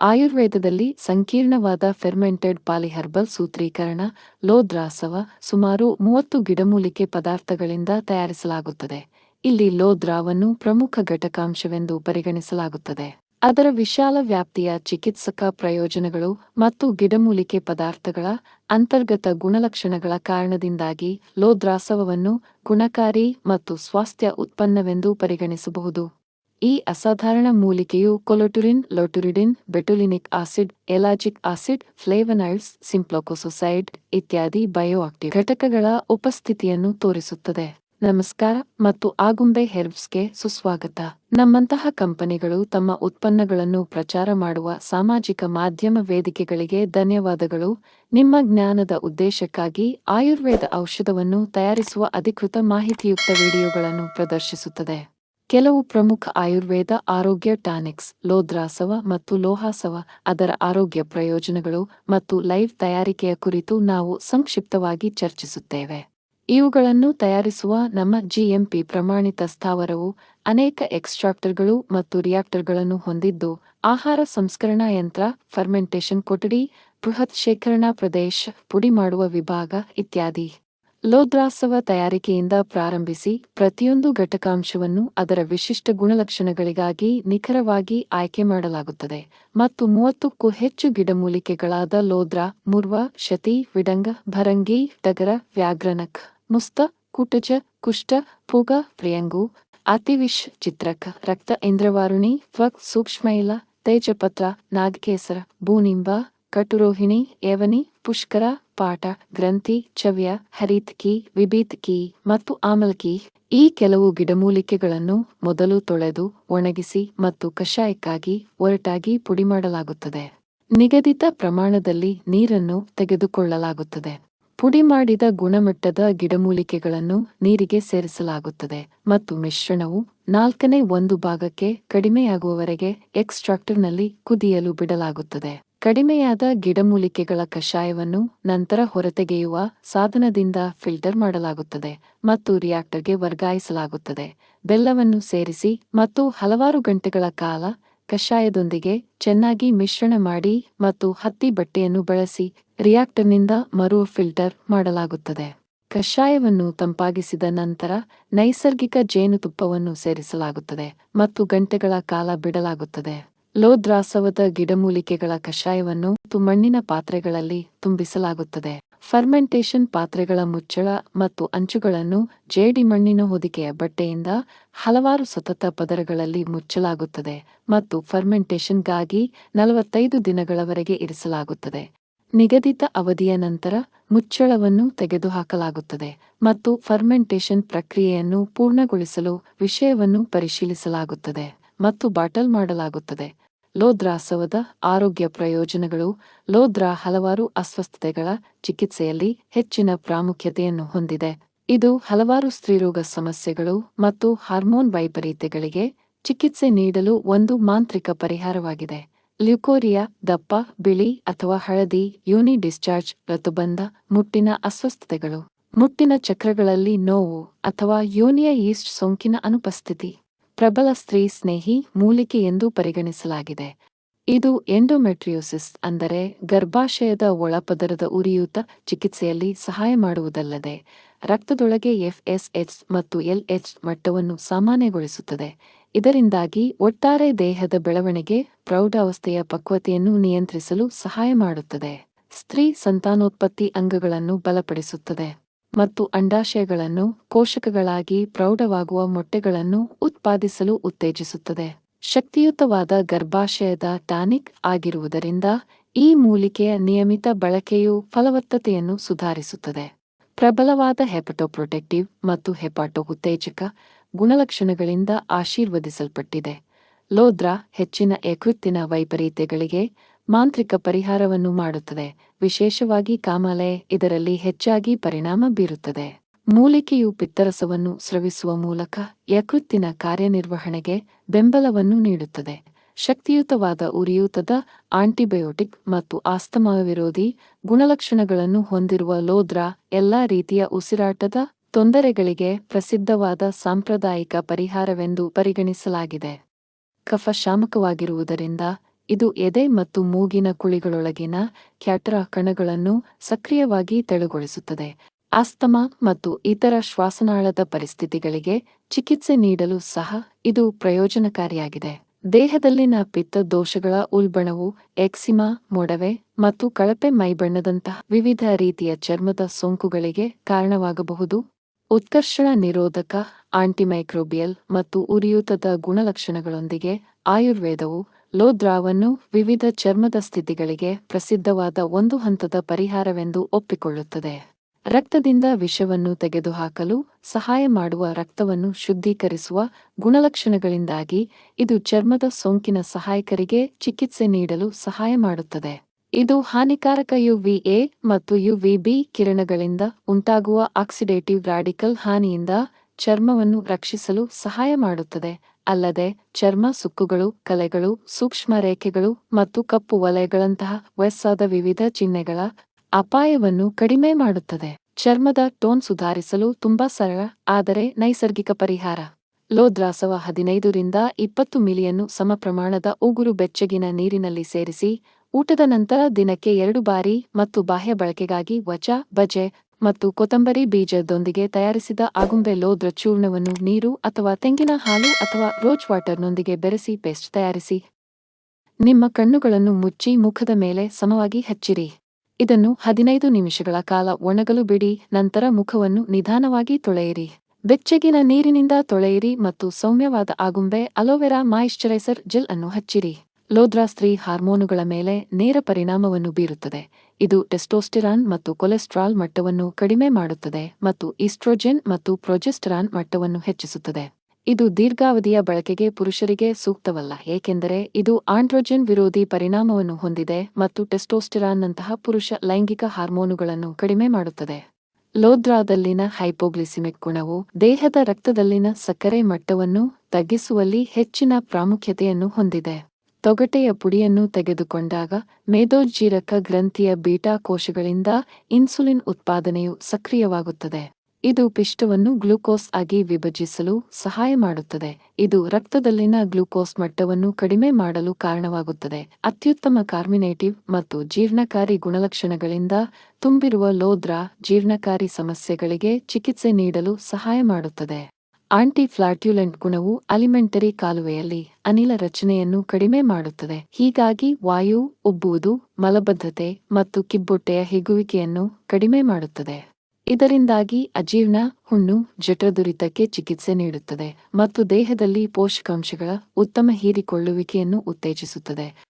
ಆಯುರ್ವೇದದಲ್ಲಿ ಸಂಕೀರ್ಣವಾದ ಫೆರ್ಮೆಂಟೆಡ್ ಪಾಲಿಹರ್ಬಲ್ ಸೂತ್ರೀಕರಣ, ಲೋದ್ರಾಸವ, ಸುಮಾರು ಮೂವತ್ತು ಗಿಡಮೂಲಿಕೆ ಪದಾರ್ಥಗಳಿಂದ ತಯಾರಿಸಲಾಗುತ್ತದೆ. ಇಲ್ಲಿ ಲೋದ್ರಾವನ್ನು ಪ್ರಮುಖ ಘಟಕಾಂಶವೆಂದು ಪರಿಗಣಿಸಲಾಗುತ್ತದೆ. ಅದರ ವಿಶಾಲ ವ್ಯಾಪ್ತಿಯ ಚಿಕಿತ್ಸಕ ಪ್ರಯೋಜನಗಳು ಮತ್ತು ಗಿಡಮೂಲಿಕೆ ಪದಾರ್ಥಗಳ ಅಂತರ್ಗತ ಗುಣಲಕ್ಷಣಗಳ ಕಾರಣದಿಂದಾಗಿ ಲೋದ್ರಾಸವವನ್ನು ಗುಣಕಾರಿ ಮತ್ತು ಸ್ವಾಸ್ಥ್ಯ ಉತ್ಪನ್ನವೆಂದು ಪರಿಗಣಿಸಬಹುದು. ಈ ಅಸಾಧಾರಣ ಮೂಲಿಕೆಯು ಕೊಲೊಟುರಿನ್, ಲೊಟುರಿಡಿನ್, ಬೆಟುಲಿನಿಕ್ ಆಸಿಡ್, ಎಲಾಜಿಕ್ ಆಸಿಡ್, ಫ್ಲೇವನೈಡ್ಸ್, ಸಿಂಪ್ಲೋಕೊಸೊಸೈಡ್ ಇತ್ಯಾದಿ ಬಯೋಆಕ್ಟಿವ್ ಘಟಕಗಳ ಉಪಸ್ಥಿತಿಯನ್ನು ತೋರಿಸುತ್ತದೆ. ನಮಸ್ಕಾರ ಮತ್ತು ಆಗುಂಬೆ ಹೆರ್ಬ್ಸ್ಗೆ ಸುಸ್ವಾಗತ. ನಮ್ಮಂತಹ ಕಂಪನಿಗಳು ತಮ್ಮ ಉತ್ಪನ್ನಗಳನ್ನು ಪ್ರಚಾರ ಮಾಡುವ ಸಾಮಾಜಿಕ ಮಾಧ್ಯಮ ವೇದಿಕೆಗಳಿಗೆ ಧನ್ಯವಾದಗಳು. ನಿಮ್ಮ ಜ್ಞಾನದ ಉದ್ದೇಶಕ್ಕಾಗಿ ಆಯುರ್ವೇದ ಔಷಧವನ್ನು ತಯಾರಿಸುವ ಅಧಿಕೃತ ಮಾಹಿತಿಯುಕ್ತ ವಿಡಿಯೋಗಳನ್ನು ಪ್ರದರ್ಶಿಸುತ್ತದೆ. ಕೆಲವು ಪ್ರಮುಖ ಆಯುರ್ವೇದ ಆರೋಗ್ಯ ಟಾನಿಕ್ಸ್, ಲೋದ್ರಾಸವ ಮತ್ತು ಲೋಹಾಸವ, ಅದರ ಆರೋಗ್ಯ ಪ್ರಯೋಜನಗಳು ಮತ್ತು ಲೈವ್ ತಯಾರಿಕೆಯ ಕುರಿತು ನಾವು ಸಂಕ್ಷಿಪ್ತವಾಗಿ ಚರ್ಚಿಸುತ್ತೇವೆ. ಇವುಗಳನ್ನು ತಯಾರಿಸುವ ನಮ್ಮ ಜಿಎಂಪಿ ಪ್ರಮಾಣಿತ ಸ್ಥಾವರವು ಅನೇಕ ಎಕ್ಸ್ಟ್ರಾಕ್ಟರ್ಗಳು ಮತ್ತು ರಿಯಾಕ್ಟರ್ಗಳನ್ನು ಹೊಂದಿದ್ದು, ಆಹಾರ ಸಂಸ್ಕರಣಾ ಯಂತ್ರ, ಫರ್ಮೆಂಟೇಷನ್ ಕೊಠಡಿ, ಬೃಹತ್ ಶೇಖರಣಾ ಪ್ರದೇಶ, ಪುಡಿ ಮಾಡುವ ವಿಭಾಗ ಇತ್ಯಾದಿ. ಲೋದ್ರಾಸವ ತಯಾರಿಕೆಯಿಂದ ಪ್ರಾರಂಭಿಸಿ ಪ್ರತಿಯೊಂದು ಘಟಕಾಂಶವನ್ನು ಅದರ ವಿಶಿಷ್ಟ ಗುಣಲಕ್ಷಣಗಳಿಗಾಗಿ ನಿಖರವಾಗಿ ಆಯ್ಕೆ ಮಾಡಲಾಗುತ್ತದೆ ಮತ್ತು ಮೂವತ್ತಕ್ಕೂ ಹೆಚ್ಚು ಗಿಡಮೂಲಿಕೆಗಳಾದ ಲೋದ್ರಾ, ಮುರ್ವ, ಶತಿ, ವಿಡಂಗ, ಭರಂಗಿ, ಟಗರ ವ್ಯಾಘ್ರನಕ್ ಮುಸ್ತ ಕುಟಜ ಕುಷ್ಟ ಪುಗ, ಪ್ರಿಯಂಗು ಅತಿವಿಶ್ ಚಿತ್ರಕ, ರಕ್ತ, ಇಂದ್ರವಾರುಣಿ, ಫಕ್, ಸೂಕ್ಷ್ಮೈಲ, ತೇಜಪತ್ರ, ನಾಗಕೇಸರ, ಭೂನಿಂಬ, ಕಟುರೋಹಿಣಿ, ಏವನಿ ಪುಷ್ಕರ, ಪಾಠ, ಗ್ರಂಥಿ ಚವ್ಯ ಹರಿತ್ಕಿ ವಿಭೀತ್ಕಿ ಮತ್ತು ಆಮಲ್ಕಿ ಈ ಕೆಲವು ಗಿಡಮೂಲಿಕೆಗಳನ್ನು ಮೊದಲು ತೊಳೆದು ಒಣಗಿಸಿ ಮತ್ತು ಕಷಾಯಕ್ಕಾಗಿ ಒರಟಾಗಿ ಪುಡಿ ಮಾಡಲಾಗುತ್ತದೆ ನಿಗದಿತ ಪ್ರಮಾಣದಲ್ಲಿ ನೀರನ್ನು ತೆಗೆದುಕೊಳ್ಳಲಾಗುತ್ತದೆ. ಪುಡಿ ಮಾಡಿದ ಗುಣಮಟ್ಟದ ಗಿಡಮೂಲಿಕೆಗಳನ್ನು ನೀರಿಗೆ ಸೇರಿಸಲಾಗುತ್ತದೆ ಮತ್ತು ಮಿಶ್ರಣವು ನಾಲ್ಕನೇ ಒಂದು ಭಾಗಕ್ಕೆ ಕಡಿಮೆಯಾಗುವವರೆಗೆ ಎಕ್ಸ್ಟ್ರಾಕ್ಟರ್ನಲ್ಲಿ ಕುದಿಯಲು ಬಿಡಲಾಗುತ್ತದೆ. ಕಡಿಮೆಯಾದ ಗಿಡಮೂಲಿಕೆಗಳ ಕಷಾಯವನ್ನು ನಂತರ ಹೊರತೆಗೆಯುವ ಸಾಧನದಿಂದ ಫಿಲ್ಟರ್ ಮಾಡಲಾಗುತ್ತದೆ ಮತ್ತು ರಿಯಾಕ್ಟರ್ಗೆ ವರ್ಗಾಯಿಸಲಾಗುತ್ತದೆ. ಬೆಲ್ಲವನ್ನು ಸೇರಿಸಿ ಮತ್ತು ಹಲವಾರು ಗಂಟೆಗಳ ಕಾಲ ಕಷಾಯದೊಂದಿಗೆ ಚೆನ್ನಾಗಿ ಮಿಶ್ರಣ ಮಾಡಿ ಮತ್ತು ಹತ್ತಿ ಬಟ್ಟೆಯನ್ನು ಬಳಸಿ ರಿಯಾಕ್ಟರ್ನಿಂದ ಮರು ಫಿಲ್ಟರ್ ಮಾಡಲಾಗುತ್ತದೆ. ಕಷಾಯವನ್ನು ತಂಪಾಗಿಸಿದ ನಂತರ ನೈಸರ್ಗಿಕ ಜೇನುತುಪ್ಪವನ್ನು ಸೇರಿಸಲಾಗುತ್ತದೆ ಮತ್ತು ಗಂಟೆಗಳ ಕಾಲ ಬಿಡಲಾಗುತ್ತದೆ. ಲೋದ್ರಾಸವದ ಗಿಡಮೂಲಿಕೆಗಳ ಕಷಾಯವನ್ನು ಮಣ್ಣಿನ ಪಾತ್ರೆಗಳಲ್ಲಿ ತುಂಬಿಸಲಾಗುತ್ತದೆ. ಫರ್ಮೆಂಟೇಷನ್ ಪಾತ್ರೆಗಳ ಮುಚ್ಚಳ ಮತ್ತು ಅಂಚುಗಳನ್ನು ಜೇಡಿ ಮಣ್ಣಿನ ಹೊದಿಕೆಯ ಬಟ್ಟೆಯಿಂದ ಹಲವಾರು ಸತತ ಪದರಗಳಲ್ಲಿ ಮುಚ್ಚಲಾಗುತ್ತದೆ ಮತ್ತು ಫರ್ಮೆಂಟೇಷನ್ಗಾಗಿ ನಲವತ್ತೈದು ದಿನಗಳವರೆಗೆ ಇರಿಸಲಾಗುತ್ತದೆ. ನಿಗದಿತ ಅವಧಿಯ ನಂತರ ಮುಚ್ಚಳವನ್ನು ತೆಗೆದುಹಾಕಲಾಗುತ್ತದೆ ಮತ್ತು ಫರ್ಮೆಂಟೇಷನ್ ಪ್ರಕ್ರಿಯೆಯನ್ನು ಪೂರ್ಣಗೊಳಿಸಲು ವಿಷಯವನ್ನು ಪರಿಶೀಲಿಸಲಾಗುತ್ತದೆ ಮತ್ತು ಬಾಟಲ್ ಮಾಡಲಾಗುತ್ತದೆ. ಲೋದ್ರಾಸವದ ಆರೋಗ್ಯ ಪ್ರಯೋಜನಗಳು. ಲೋದ್ರಾ ಹಲವಾರು ಅಸ್ವಸ್ಥತೆಗಳ ಚಿಕಿತ್ಸೆಯಲ್ಲಿ ಹೆಚ್ಚಿನ ಪ್ರಾಮುಖ್ಯತೆಯನ್ನು ಹೊಂದಿದೆ. ಇದು ಹಲವಾರು ಸ್ತ್ರೀರೋಗ ಸಮಸ್ಯೆಗಳು ಮತ್ತು ಹಾರ್ಮೋನ್ ವೈಪರೀತ್ಯಗಳಿಗೆ ಚಿಕಿತ್ಸೆ ನೀಡಲು ಒಂದು ಮಾಂತ್ರಿಕ ಪರಿಹಾರವಾಗಿದೆ. ಲ್ಯುಕೋರಿಯಾ, ದಪ್ಪ, ಬಿಳಿ ಅಥವಾ ಹಳದಿ, ಯೂನಿ ಡಿಸ್ಚಾರ್ಜ್ ರತುಬಂಧ ಮುಟ್ಟಿನ ಅಸ್ವಸ್ಥತೆಗಳು. ಮುಟ್ಟಿನ ಚಕ್ರಗಳಲ್ಲಿ ನೋವು ಅಥವಾ ಯೋನಿಯ ಈಸ್ಟ್ ಸೋಂಕಿನ ಅನುಪಸ್ಥಿತಿ. ಪ್ರಬಲ ಸ್ತ್ರೀ ಸ್ನೇಹಿ ಮೂಲಿಕೆ ಎಂದು ಪರಿಗಣಿಸಲಾಗಿದೆ. ಇದು ಎಂಡೋಮೆಟ್ರಿಯೋಸಿಸ್ ಅಂದರೆ ಗರ್ಭಾಶಯದ ಒಳಪದರದ ಉರಿಯೂತ ಚಿಕಿತ್ಸೆಯಲ್ಲಿ ಸಹಾಯ ಮಾಡುವುದಲ್ಲದೆ, ರಕ್ತದೊಳಗೆ ಎಫ್ಎಸ್ಎಚ್ ಮತ್ತು ಎಲ್ಎಚ್ ಮಟ್ಟವನ್ನು ಸಾಮಾನ್ಯಗೊಳಿಸುತ್ತದೆ. ಇದರಿಂದಾಗಿ ಒಟ್ಟಾರೆ ದೇಹದ ಬೆಳವಣಿಗೆ ಪ್ರೌಢಾವಸ್ಥೆಯ ಪಕ್ವತೆಯನ್ನು ನಿಯಂತ್ರಿಸಲು ಸಹಾಯ ಮಾಡುತ್ತದೆ. ಸ್ತ್ರೀ ಸಂತಾನೋತ್ಪತ್ತಿ ಅಂಗಗಳನ್ನು ಬಲಪಡಿಸುತ್ತದೆ. ಮತ್ತು ಅಂಡಾಶಯಗಳನ್ನು ಕೋಶಕಗಳಾಗಿ ಪ್ರೌಢವಾಗುವ ಮೊಟ್ಟೆಗಳನ್ನು ಉತ್ಪಾದಿಸಲು ಉತ್ತೇಜಿಸುತ್ತದೆ. ಶಕ್ತಿಯುತವಾದ ಗರ್ಭಾಶಯದ ಟಾನಿಕ್ ಆಗಿರುವುದರಿಂದ ಈ ಮೂಲಿಕೆಯ ನಿಯಮಿತ ಬಳಕೆಯು ಫಲವತ್ತತೆಯನ್ನು ಸುಧಾರಿಸುತ್ತದೆ. ಪ್ರಬಲವಾದ ಹೆಪಟೋಪ್ರೊಟೆಕ್ಟಿವ್ ಮತ್ತು ಹೆಪಾಟೋ ಉತ್ತೇಜಕ ಗುಣಲಕ್ಷಣಗಳಿಂದ ಆಶೀರ್ವದಿಸಲ್ಪಟ್ಟಿದೆ. ಲೋದ್ರಾ ಹೆಚ್ಚಿನ ಯಕೃತ್ತಿನ ವೈಪರೀತ್ಯಗಳಿಗೆ ಮಾಂತ್ರಿಕ ಪರಿಹಾರವನ್ನು ಮಾಡುತ್ತದೆ. ವಿಶೇಷವಾಗಿ ಕಾಮಾಲೆ, ಇದರಲ್ಲಿ ಹೆಚ್ಚಾಗಿ ಪರಿಣಾಮ ಬೀರುತ್ತದೆ. ಮೂಲಿಕೆಯು ಪಿತ್ತರಸವನ್ನು ಸ್ರವಿಸುವ ಮೂಲಕ ಯಕೃತ್ತಿನ ಕಾರ್ಯನಿರ್ವಹಣೆಗೆ ಬೆಂಬಲವನ್ನು ನೀಡುತ್ತದೆ. ಶಕ್ತಿಯುತವಾದ ಉರಿಯೂತದ ಆಂಟಿಬಯೋಟಿಕ್ ಮತ್ತು ಆಸ್ತಮಾ ವಿರೋಧಿ ಗುಣಲಕ್ಷಣಗಳನ್ನು ಹೊಂದಿರುವ ಲೋದ್ರ ಎಲ್ಲಾ ರೀತಿಯ ಉಸಿರಾಟದ ತೊಂದರೆಗಳಿಗೆ ಪ್ರಸಿದ್ಧವಾದ ಸಾಂಪ್ರದಾಯಿಕ ಪರಿಹಾರವೆಂದು ಪರಿಗಣಿಸಲಾಗಿದೆ. ಕಫ ಶಾಮಕವಾಗಿರುವುದರಿಂದ ಇದು ಎದೆ ಮತ್ತು ಮೂಗಿನ ಕುಳಿಗಳೊಳಗಿನ ಕ್ಯಾಟರಾ ಕಣಗಳನ್ನು ಸಕ್ರಿಯವಾಗಿ ತೆಳುಗೊಳಿಸುತ್ತದೆ. ಆಸ್ತಮಾ ಮತ್ತು ಇತರ ಶ್ವಾಸನಾಳದ ಪರಿಸ್ಥಿತಿಗಳಿಗೆ ಚಿಕಿತ್ಸೆ ನೀಡಲು ಸಹ ಇದು ಪ್ರಯೋಜನಕಾರಿಯಾಗಿದೆ. ದೇಹದಲ್ಲಿನ ಪಿತ್ತ ದೋಷಗಳ ಉಲ್ಬಣವು ಎಕ್ಸಿಮಾ, ಮೊಡವೆ ಮತ್ತು ಕಳಪೆ ಮೈಬಣ್ಣದಂತಹ ವಿವಿಧ ರೀತಿಯ ಚರ್ಮದ ಸೋಂಕುಗಳಿಗೆ ಕಾರಣವಾಗಬಹುದು. ಉತ್ಕರ್ಷಣ ನಿರೋಧಕ, ಆಂಟಿಮೈಕ್ರೋಬಿಯಲ್ ಮತ್ತು ಉರಿಯೂತದ ಗುಣಲಕ್ಷಣಗಳೊಂದಿಗೆ ಆಯುರ್ವೇದವು ಲೋದ್ರಾವನ್ನು ವಿವಿಧ ಚರ್ಮದ ಸ್ಥಿತಿಗಳಿಗೆ ಪ್ರಸಿದ್ಧವಾದ ಒಂದು ಹಂತದ ಪರಿಹಾರವೆಂದು ಒಪ್ಪಿಕೊಳ್ಳುತ್ತದೆ. ರಕ್ತದಿಂದ ವಿಷವನ್ನು ತೆಗೆದುಹಾಕಲು ಸಹಾಯ ಮಾಡುವ ರಕ್ತವನ್ನು ಶುದ್ಧೀಕರಿಸುವ ಗುಣಲಕ್ಷಣಗಳಿಂದಾಗಿ ಇದು ಚರ್ಮದ ಸೋಂಕಿನ ಸಹಾಯಕರಿಗೆ ಚಿಕಿತ್ಸೆ ನೀಡಲು ಸಹಾಯ ಮಾಡುತ್ತದೆ. ಇದು ಹಾನಿಕಾರಕ ಯುವಿಎ ಮತ್ತು ಯುವಿಬಿ ಕಿರಣಗಳಿಂದ ಉಂಟಾಗುವ ಆಕ್ಸಿಡೇಟಿವ್ ರಾಡಿಕಲ್ ಹಾನಿಯಿಂದ ಚರ್ಮವನ್ನು ರಕ್ಷಿಸಲು ಸಹಾಯ ಮಾಡುತ್ತದೆ. ಅಲ್ಲದೆ ಚರ್ಮ ಸುಕ್ಕುಗಳು, ಕಲೆಗಳು, ಸೂಕ್ಷ್ಮ ರೇಖೆಗಳು ಮತ್ತು ಕಪ್ಪು ವಲಯಗಳಂತಹ ವಯಸ್ಸಾದ ವಿವಿಧ ಚಿಹ್ನೆಗಳ ಅಪಾಯವನ್ನು ಕಡಿಮೆ ಮಾಡುತ್ತದೆ. ಚರ್ಮದ ಟೋನ್ ಸುಧಾರಿಸಲು ತುಂಬಾ ಸರಳ, ಆದರೆ ನೈಸರ್ಗಿಕ ಪರಿಹಾರ. ಲೋದ್ರಾಸವ ಹದಿನೈದರಿಂದ ಇಪ್ಪತ್ತು ಮಿಲಿಯನ್ನು ಸಮ ಪ್ರಮಾಣದ ಉಗುರು ಬೆಚ್ಚಗಿನ ನೀರಿನಲ್ಲಿ ಸೇರಿಸಿ, ಊಟದ ನಂತರ ದಿನಕ್ಕೆ ಎರಡು ಬಾರಿ ಮತ್ತು ಬಾಹ್ಯ ಬಳಕೆಗಾಗಿ ವಚ ಬಜೆ ಮತ್ತು ಕೊತ್ತಂಬರಿ ಬೀಜದೊಂದಿಗೆ ತಯಾರಿಸಿದ ಆಗುಂಬೆ ಲೋದ್ರ ಚೂರ್ಣವನ್ನು ನೀರು ಅಥವಾ ತೆಂಗಿನ ಹಾಲು ಅಥವಾ ರೋಜ್ ವಾಟರ್ನೊಂದಿಗೆ ಬೆರೆಸಿ ಪೇಸ್ಟ್ ತಯಾರಿಸಿ. ನಿಮ್ಮ ಕಣ್ಣುಗಳನ್ನು ಮುಚ್ಚಿ ಮುಖದ ಮೇಲೆ ಸಮವಾಗಿ ಹಚ್ಚಿರಿ. ಇದನ್ನು ಹದಿನೈದು ನಿಮಿಷಗಳ ಕಾಲ ಒಣಗಲು ಬಿಡಿ, ನಂತರ ಮುಖವನ್ನು ನಿಧಾನವಾಗಿ ತೊಳೆಯಿರಿ. ಬೆಚ್ಚಗಿನ ನೀರಿನಿಂದ ತೊಳೆಯಿರಿ ಮತ್ತು ಸೌಮ್ಯವಾದ Agumbe, aloe vera, moisturiser gel ಅನ್ನು ಹಚ್ಚಿರಿ. ಲೋದ್ರಾ ಸ್ತ್ರೀ ಹಾರ್ಮೋನುಗಳ ಮೇಲೆ ನೇರ ಪರಿಣಾಮವನ್ನು ಬೀರುತ್ತದೆ. ಇದು ಟೆಸ್ಟೋಸ್ಟಿರಾನ್ ಮತ್ತು ಕೊಲೆಸ್ಟ್ರಾಲ್ ಮಟ್ಟವನ್ನು ಕಡಿಮೆ ಮಾಡುತ್ತದೆ ಮತ್ತು ಈಸ್ಟ್ರೋಜೆನ್ ಮತ್ತು ಪ್ರೊಜೆಸ್ಟರಾನ್ ಮಟ್ಟವನ್ನು ಹೆಚ್ಚಿಸುತ್ತದೆ. ಇದು ದೀರ್ಘಾವಧಿಯ ಬಳಕೆಗೆ ಪುರುಷರಿಗೆ ಸೂಕ್ತವಲ್ಲ, ಏಕೆಂದರೆ ಇದು ಆಂಡ್ರೋಜೆನ್ ವಿರೋಧಿ ಪರಿಣಾಮವನ್ನು ಹೊಂದಿದೆ ಮತ್ತು ಟೆಸ್ಟೋಸ್ಟಿರಾನ್ನಂತಹ ಪುರುಷ ಲೈಂಗಿಕ ಹಾರ್ಮೋನುಗಳನ್ನು ಕಡಿಮೆ ಮಾಡುತ್ತದೆ. ಲೋದ್ರಾದಲ್ಲಿನ ಹೈಪೋಗ್ಲಿಸಿಮಿಕ್ ಗುಣವು ದೇಹದ ರಕ್ತದಲ್ಲಿನ ಸಕ್ಕರೆ ಮಟ್ಟವನ್ನು ತಗ್ಗಿಸುವಲ್ಲಿ ಹೆಚ್ಚಿನ ಪ್ರಾಮುಖ್ಯತೆಯನ್ನು ಹೊಂದಿದೆ. ತೊಗಟೆಯ ಪುಡಿಯನ್ನು ತೆಗೆದುಕೊಂಡಾಗ ಮೇದೋಜ್ಜೀರಕ ಗ್ರಂಥಿಯ ಬೀಟಾ ಕೋಶಗಳಿಂದ ಇನ್ಸುಲಿನ್ ಉತ್ಪಾದನೆಯು ಸಕ್ರಿಯವಾಗುತ್ತದೆ. ಇದು ಪಿಷ್ಟವನ್ನು ಗ್ಲೂಕೋಸ್ ಆಗಿ ವಿಭಜಿಸಲು ಸಹಾಯ ಮಾಡುತ್ತದೆ. ಇದು ರಕ್ತದಲ್ಲಿನ ಗ್ಲೂಕೋಸ್ ಮಟ್ಟವನ್ನು ಕಡಿಮೆ ಮಾಡಲು ಕಾರಣವಾಗುತ್ತದೆ. ಅತ್ಯುತ್ತಮ ಕಾರ್ಮಿನೇಟಿವ್ ಮತ್ತು ಜೀರ್ಣಕಾರಿ ಗುಣಲಕ್ಷಣಗಳಿಂದ ತುಂಬಿರುವ ಲೋದ್ರ ಜೀರ್ಣಕಾರಿ ಸಮಸ್ಯೆಗಳಿಗೆ ಚಿಕಿತ್ಸೆ ನೀಡಲು ಸಹಾಯ ಮಾಡುತ್ತದೆ. ಆಂಟಿ ಫ್ಲಾಟ್ಯುಲೆಂಟ್ ಗುಣವು ಅಲಿಮೆಂಟರಿ ಕಾಲುವೆಯಲ್ಲಿ ಅನಿಲ ರಚನೆಯನ್ನು ಕಡಿಮೆ ಮಾಡುತ್ತದೆ. ಹೀಗಾಗಿ ವಾಯು, ಉಬ್ಬುವುದು, ಮಲಬದ್ಧತೆ ಮತ್ತು ಕಿಬ್ಬೊಟ್ಟೆಯ ಹಿಗುವಿಕೆಯನ್ನು ಕಡಿಮೆ ಮಾಡುತ್ತದೆ. ಇದರಿಂದಾಗಿ ಅಜೀರ್ಣ, ಹುಣ್ಣು, ಜಠರದುರಿತಕ್ಕೆ ಚಿಕಿತ್ಸೆ ನೀಡುತ್ತದೆ ಮತ್ತು ದೇಹದಲ್ಲಿ ಪೋಷಕಾಂಶಗಳ ಉತ್ತಮ ಹೀರಿಕೊಳ್ಳುವಿಕೆಯನ್ನು ಉತ್ತೇಜಿಸುತ್ತದೆ.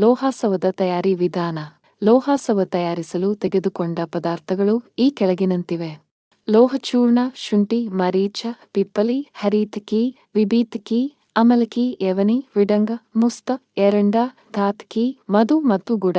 ಲೋಹಾಸವದ ತಯಾರಿ ವಿಧಾನ. ಲೋಹಾಸವ ತಯಾರಿಸಲು ತೆಗೆದುಕೊಂಡ ಪದಾರ್ಥಗಳು ಈ ಕೆಳಗಿನಂತಿವೆ. ಲೋಹಚೂರ್ಣ, ಶುಂಠಿ, ಮರೀಚ, ಪಿಪ್ಪಲಿ, ಹರೀತಕಿ, ವಿಭೀತಕಿ, ಅಮಲಕಿ, ಯವನಿ, ವಿಡಂಗ, ಮುಸ್ತ, ಎರಂಡ, ಧಾತಕಿ, ಮಧು ಮತ್ತು ಗುಡ.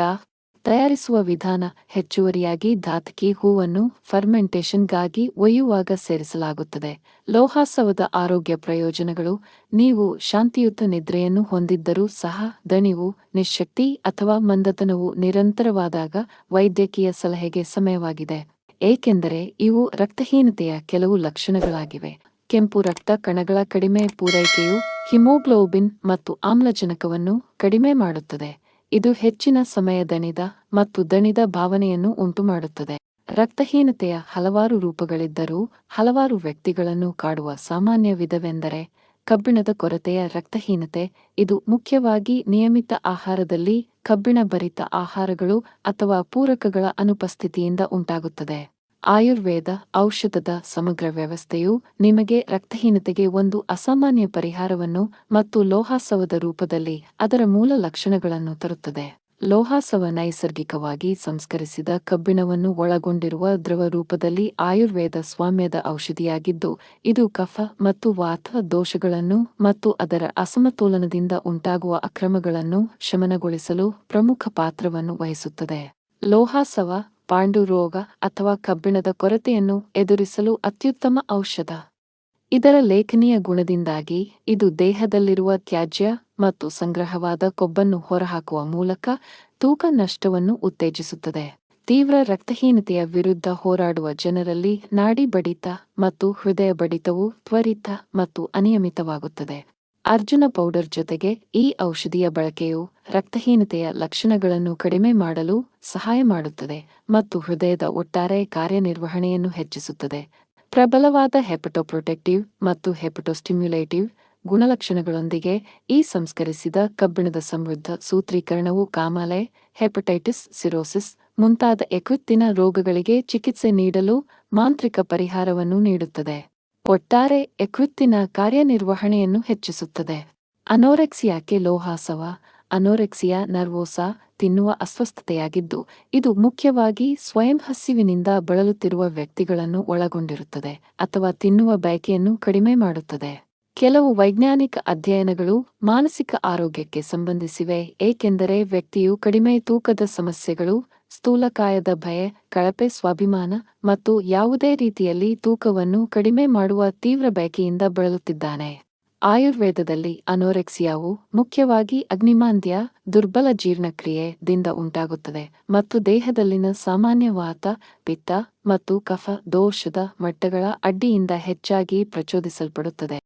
ತಯಾರಿಸುವ ವಿಧಾನ ಹೆಚ್ಚುವರಿಯಾಗಿ ಧಾತಕಿ ಹೂವನ್ನು ಫರ್ಮೆಂಟೇಷನ್ಗಾಗಿ ಒಯ್ಯುವಾಗ ಸೇರಿಸಲಾಗುತ್ತದೆ. ಲೋಹಾಸವದ ಆರೋಗ್ಯ ಪ್ರಯೋಜನಗಳು, ನೀವು ಶಾಂತಿಯುತ ನಿದ್ರೆಯನ್ನು ಹೊಂದಿದ್ದರೂ ಸಹ ದಣಿವು, ನಿಶಕ್ತಿ ಅಥವಾ ಮಂದತನವು ನಿರಂತರವಾದಾಗ ವೈದ್ಯಕೀಯ ಸಲಹೆಗೆ ಸಮಯವಾಗಿದೆ. ಏಕೆಂದರೆ ಇವು ರಕ್ತಹೀನತೆಯ ಕೆಲವು ಲಕ್ಷಣಗಳಾಗಿವೆ. ಕೆಂಪು ರಕ್ತ ಕಣಗಳ ಕಡಿಮೆ ಪೂರೈಕೆಯು ಹಿಮೋಗ್ಲೋಬಿನ್ ಮತ್ತು ಆಮ್ಲಜನಕವನ್ನು ಕಡಿಮೆ ಮಾಡುತ್ತದೆ. ಇದು ಹೆಚ್ಚಿನ ಸಮಯ ದಣಿದ ಮತ್ತು ದಣಿದ ಭಾವನೆಯನ್ನು ಉಂಟುಮಾಡುತ್ತದೆ. ರಕ್ತಹೀನತೆಯ ಹಲವಾರು ರೂಪಗಳಿದ್ದರೂ ಹಲವಾರು ವ್ಯಕ್ತಿಗಳನ್ನು ಕಾಡುವ ಸಾಮಾನ್ಯ ವಿಧವೆಂದರೆ ಕಬ್ಬಿಣದ ಕೊರತೆಯ ರಕ್ತಹೀನತೆ, ಇದು ಮುಖ್ಯವಾಗಿ ನಿಯಮಿತ ಆಹಾರದಲ್ಲಿ ಕಬ್ಬಿಣ ಭರಿತ ಆಹಾರಗಳು ಅಥವಾ ಪೂರಕಗಳ ಅನುಪಸ್ಥಿತಿಯಿಂದ ಉಂಟಾಗುತ್ತದೆ. ಆಯುರ್ವೇದ, ಔಷಧದ ಸಮಗ್ರ ವ್ಯವಸ್ಥೆಯು ನಿಮಗೆ ರಕ್ತಹೀನತೆಗೆ ಒಂದು ಅಸಾಮಾನ್ಯ ಪರಿಹಾರವನ್ನು ಮತ್ತು ಲೋಹಾಸವದ ರೂಪದಲ್ಲಿ ಅದರ ಮೂಲ ಲಕ್ಷಣಗಳನ್ನು ತರುತ್ತದೆ. ಲೋಹಾಸವ ನೈಸರ್ಗಿಕವಾಗಿ ಸಂಸ್ಕರಿಸಿದ ಕಬ್ಬಿಣವನ್ನು ಒಳಗೊಂಡಿರುವ ದ್ರವ ರೂಪದಲ್ಲಿ ಆಯುರ್ವೇದ ಸ್ವಾಮ್ಯದ ಔಷಧಿಯಾಗಿದ್ದು, ಇದು ಕಫ ಮತ್ತು ವಾತ ದೋಷಗಳನ್ನು ಮತ್ತು ಅದರ ಅಸಮತೋಲನದಿಂದ ಉಂಟಾಗುವ ಅಕ್ರಮಗಳನ್ನು ಶಮನಗೊಳಿಸಲು ಪ್ರಮುಖ ಪಾತ್ರವನ್ನು ವಹಿಸುತ್ತದೆ. ಲೋಹಾಸವ ಪಾಂಡು ರೋಗ ಅಥವಾ ಕಬ್ಬಿಣದ ಕೊರತೆಯನ್ನು ಎದುರಿಸಲು ಅತ್ಯುತ್ತಮ ಔಷಧ. ಇದರ ಲೇಖನೀಯ ಗುಣದಿಂದಾಗಿ ಇದು ದೇಹದಲ್ಲಿರುವ ತ್ಯಾಜ್ಯ ಮತ್ತು ಸಂಗ್ರಹವಾದ ಕೊಬ್ಬನ್ನು ಹೊರಹಾಕುವ ಮೂಲಕ ತೂಕ ನಷ್ಟವನ್ನು ಉತ್ತೇಜಿಸುತ್ತದೆ. ತೀವ್ರ ರಕ್ತಹೀನತೆಯ ವಿರುದ್ಧ ಹೋರಾಡುವ ಜನರಲ್ಲಿ ನಾಡಿ ಬಡಿತ ಮತ್ತು ಹೃದಯ ಬಡಿತವು ತ್ವರಿತ ಮತ್ತು ಅನಿಯಮಿತವಾಗುತ್ತದೆ. ಅರ್ಜುನ ಪೌಡರ್ ಜೊತೆಗೆ ಈ ಔಷಧಿಯ ಬಳಕೆಯು ರಕ್ತಹೀನತೆಯ ಲಕ್ಷಣಗಳನ್ನು ಕಡಿಮೆ ಮಾಡಲು ಸಹಾಯ ಮಾಡುತ್ತದೆ ಮತ್ತು ಹೃದಯದ ಒಟ್ಟಾರೆ ಕಾರ್ಯನಿರ್ವಹಣೆಯನ್ನು ಹೆಚ್ಚಿಸುತ್ತದೆ. ಪ್ರಬಲವಾದ ಹೆಪಟೋಪ್ರೊಟೆಕ್ಟಿವ್ ಮತ್ತು ಹೆಪಟೋಸ್ಟಿಮ್ಯುಲೇಟಿವ್ ಗುಣಲಕ್ಷಣಗಳೊಂದಿಗೆ ಈ ಸಂಸ್ಕರಿಸಿದ ಕಬ್ಬಿಣದ ಸಮೃದ್ಧ ಸೂತ್ರೀಕರಣವು ಕಾಮಾಲೆ, ಹೆಪಟೈಟಿಸ್, ಸಿರೋಸಿಸ್ ಮುಂತಾದ ಯಕೃತ್ತಿನ ರೋಗಗಳಿಗೆ ಚಿಕಿತ್ಸೆ ನೀಡಲು ಮಾಂತ್ರಿಕ ಪರಿಹಾರವನ್ನು ನೀಡುತ್ತದೆ. ಒಟ್ಟಾರೆ ಯಕೃತ್ತಿನ ಕಾರ್ಯನಿರ್ವಹಣೆಯನ್ನು ಹೆಚ್ಚಿಸುತ್ತದೆ. ಅನೋರೆಕ್ಸಿಯಾಕ್ಕೆ ಲೋಹಾಸವ, ಅನೋರೆಕ್ಸಿಯಾ ನರ್ವೋಸಾ ತಿನ್ನುವ ಅಸ್ವಸ್ಥತೆಯಾಗಿದ್ದು, ಇದು ಮುಖ್ಯವಾಗಿ ಸ್ವಯಂ ಹಸಿವಿನಿಂದ ಬಳಲುತ್ತಿರುವ ವ್ಯಕ್ತಿಗಳನ್ನು ಒಳಗೊಂಡಿರುತ್ತದೆ ಅಥವಾ ತಿನ್ನುವ ಬಯಕೆಯನ್ನು ಕಡಿಮೆ ಮಾಡುತ್ತದೆ. ಕೆಲವು ವೈಜ್ಞಾನಿಕ ಅಧ್ಯಯನಗಳು ಮಾನಸಿಕ ಆರೋಗ್ಯಕ್ಕೆ ಸಂಬಂಧಿಸಿವೆ, ಏಕೆಂದರೆ ವ್ಯಕ್ತಿಯು ಕಡಿಮೆ ತೂಕದ ಸಮಸ್ಯೆಗಳು ಸ್ಥೂಲಕಾಯದ ಭಯ, ಕಳಪೆ ಸ್ವಾಭಿಮಾನ ಮತ್ತು ಯಾವುದೇ ರೀತಿಯಲ್ಲಿ ತೂಕವನ್ನು ಕಡಿಮೆ ಮಾಡುವ ತೀವ್ರ ಬಯಕೆಯಿಂದ ಬಳಲುತ್ತಿದ್ದಾನೆ. ಆಯುರ್ವೇದದಲ್ಲಿ ಅನೋರೆಕ್ಸಿಯಾವು ಮುಖ್ಯವಾಗಿ ಅಗ್ನಿಮಾಂದ್ಯ, ದುರ್ಬಲ ಜೀರ್ಣಕ್ರಿಯೆ ದಿಂದ ಉಂಟಾಗುತ್ತದೆ ಮತ್ತು ದೇಹದಲ್ಲಿನ ಸಾಮಾನ್ಯ ವಾತ, ಪಿತ್ತ ಮತ್ತು ಕಫ ದೋಷದ ಮಟ್ಟಗಳ ಅಡ್ಡಿಯಿಂದ ಹೆಚ್ಚಾಗಿ ಪ್ರಚೋದಿಸಲ್ಪಡುತ್ತದೆ.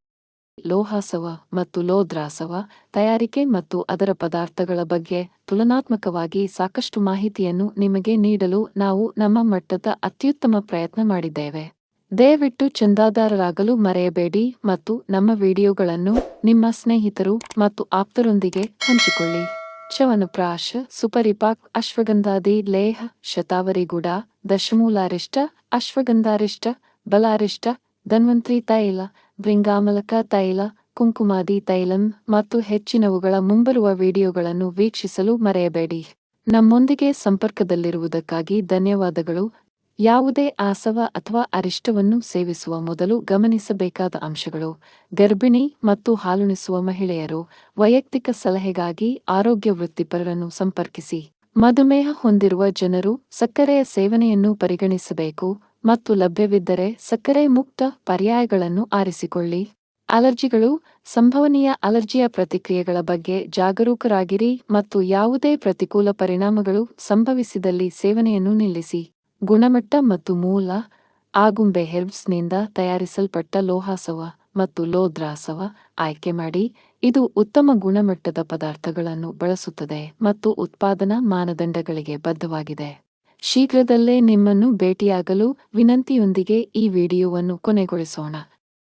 ಲೋಹಾಸವ ಮತ್ತು ಲೋದ್ರಾಸವ ತಯಾರಿಕೆ ಮತ್ತು ಅದರ ಪದಾರ್ಥಗಳ ಬಗ್ಗೆ ತುಲನಾತ್ಮಕವಾಗಿ ಸಾಕಷ್ಟು ಮಾಹಿತಿಯನ್ನು ನಿಮಗೆ ನೀಡಲು ನಾವು ನಮ್ಮ ಮಟ್ಟದ ಅತ್ಯುತ್ತಮ ಪ್ರಯತ್ನ ಮಾಡಿದ್ದೇವೆ. ದಯವಿಟ್ಟು ಚಂದಾದಾರರಾಗಲು ಮರೆಯಬೇಡಿ ಮತ್ತು ನಮ್ಮ ವಿಡಿಯೋಗಳನ್ನು ನಿಮ್ಮ ಸ್ನೇಹಿತರು ಮತ್ತು ಆಪ್ತರೊಂದಿಗೆ ಹಂಚಿಕೊಳ್ಳಿ. ಚವನಪ್ರಾಶ, ಸುಪರಿಪಾಕ್, ಅಶ್ವಗಂಧಾದಿ, ಲೇಹ, ಶತಾವರಿಗುಡ, ದಶಮೂಲಾರಿಷ್ಟ, ಅಶ್ವಗಂಧಾರಿಷ್ಟ, ಬಲಾರಿಷ್ಟ, ಧನ್ವಂತ್ರಿ ತೈಲ ಭೃಂಗಾಮಲಕ ತೈಲ, ಕುಂಕುಮಾದಿ ತೈಲಂ ಮತ್ತು ಹೆಚ್ಚಿನವುಗಳ ಮುಂಬರುವ ವಿಡಿಯೋಗಳನ್ನು ವೀಕ್ಷಿಸಲು ಮರೆಯಬೇಡಿ. ನಮ್ಮೊಂದಿಗೆ ಸಂಪರ್ಕದಲ್ಲಿರುವುದಕ್ಕಾಗಿ ಧನ್ಯವಾದಗಳು. ಯಾವುದೇ ಆಸವ ಅಥವಾ ಅರಿಷ್ಟವನ್ನು ಸೇವಿಸುವ ಮೊದಲು ಗಮನಿಸಬೇಕಾದ ಅಂಶಗಳು. ಗರ್ಭಿಣಿ ಮತ್ತು ಹಾಲುಣಿಸುವ ಮಹಿಳೆಯರು ವೈಯಕ್ತಿಕ ಸಲಹೆಗಾಗಿ ಆರೋಗ್ಯ ವೃತ್ತಿಪರರನ್ನು ಸಂಪರ್ಕಿಸಿ. ಮಧುಮೇಹ ಹೊಂದಿರುವ ಜನರು ಸಕ್ಕರೆಯ ಸೇವನೆಯನ್ನು ಪರಿಗಣಿಸಬೇಕು. ಮತ್ತು ಲಭ್ಯವಿದ್ದರೆ ಸಕ್ಕರೆ ಮುಕ್ತ ಪರ್ಯಾಯಗಳನ್ನು ಆರಿಸಿಕೊಳ್ಳಿ. ಅಲರ್ಜಿಗಳು, ಸಂಭವನೀಯ ಅಲರ್ಜಿಯ ಪ್ರತಿಕ್ರಿಯೆಗಳ ಬಗ್ಗೆ ಜಾಗರೂಕರಾಗಿರಿ ಮತ್ತು ಯಾವುದೇ ಪ್ರತಿಕೂಲ ಪರಿಣಾಮಗಳು ಸಂಭವಿಸಿದಲ್ಲಿ ಸೇವನೆಯನ್ನು ನಿಲ್ಲಿಸಿ. ಗುಣಮಟ್ಟ ಮತ್ತು ಮೂಲ, ಆಗುಂಬೆ ಹೆರ್ಬ್ಸ್ನಿಂದ ತಯಾರಿಸಲ್ಪಟ್ಟ ಲೋಹಾಸವ ಮತ್ತು ಲೋದ್ರಾಸವ ಆಯ್ಕೆ ಮಾಡಿ, ಇದು ಉತ್ತಮ ಗುಣಮಟ್ಟದ ಪದಾರ್ಥಗಳನ್ನು ಬಳಸುತ್ತದೆ ಮತ್ತು ಉತ್ಪಾದನಾ ಮಾನದಂಡಗಳಿಗೆ ಬದ್ಧವಾಗಿದೆ. ಶೀಘ್ರದಲ್ಲೇ ನಿಮ್ಮನ್ನು ಭೇಟಿಯಾಗಲು ವಿನಂತಿಯೊಂದಿಗೆ ಈ ವಿಡಿಯೋವನ್ನು ಕೊನೆಗೊಳಿಸೋಣ.